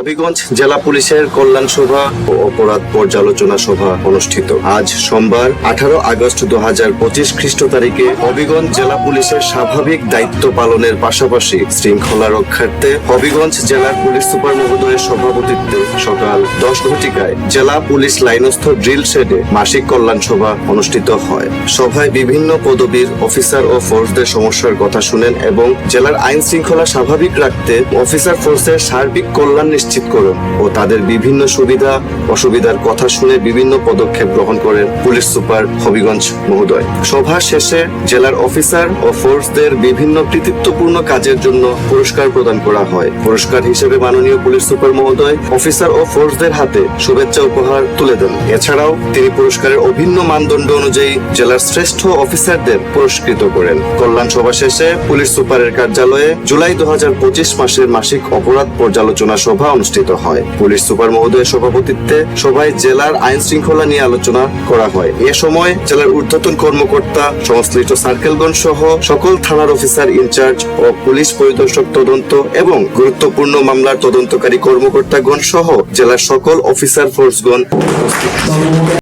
হবিগঞ্জ জেলা পুলিশের কল্যাণ সভা ও অপরাধ পর্যালোচনা সভা অনুষ্ঠিত। আজ সোমবার, আঠারো আগস্ট দু হাজার পঁচিশ খ্রিস্ট তারিখে হবিগঞ্জ জেলা পুলিশের স্বাভাবিক দায়িত্ব পালনের পাশাপাশি শৃঙ্খলা রক্ষার্থে হবিগঞ্জ জেলার পুলিশ সুপার মহোদয়ের সভাপতিত্বে সকাল দশ ঘটিকায় জেলা পুলিশ লাইনস্থ ড্রিল শেডে মাসিক কল্যাণ সভা অনুষ্ঠিত হয়। সভায় বিভিন্ন পদবীর অফিসার ও ফোর্সদের সমস্যার কথা শুনেন এবং জেলার আইন শৃঙ্খলা স্বাভাবিক রাখতে অফিসার ফোর্সের সার্বিক কল্যাণ নিশ্চিত করুন ও তাদের বিভিন্ন সুবিধা, অসুবিধার কথা শুনে বিভিন্ন পদক্ষেপ গ্রহণ করেন পুলিশ সুপার হবিগঞ্জ মহোদয়। সভা শেষে জেলার অফিসার ও ফোর্সদের বিভিন্ন কৃতিত্বপূর্ণ কাজের জন্য পুরস্কার প্রদান করা হয়। পুরস্কার হিসেবে মাননীয় পুলিশ সুপার মহোদয় অফিসার ও ফোর্সদের হাতে শুভেচ্ছা উপহার তুলে দেন। এছাড়াও তিনি পুরস্কারের অভিন্ন মানদণ্ড অনুযায়ী জেলার শ্রেষ্ঠ অফিসারদের পুরস্কৃত করেন। কল্যাণ সভা শেষে পুলিশ সুপারের কার্যালয়ে জুলাই দু হাজার পঁচিশ মাসের মাসিক অপরাধ পর্যালোচনা সভা অনুষ্ঠিত হয়। পুলিশ সুপার মহোদয়ের সভাপতিত্বে সভায় জেলার আইন শৃঙ্খলা নিয়ে আলোচনা করা হয়। এ সময় জেলার ঊর্ধ্বতন কর্মকর্তা, সংশ্লিষ্ট সার্কেলগঞ্জ সহ সকল থানার অফিসার ইনচার্জ ও পুলিশ পরিদর্শক তদন্ত এবং গুরুত্বপূর্ণ মামলার তদন্তকারী কর্মকর্তাগণ সহ জেলার সকল অফিসার ফোর্সগণ উপস্থিত।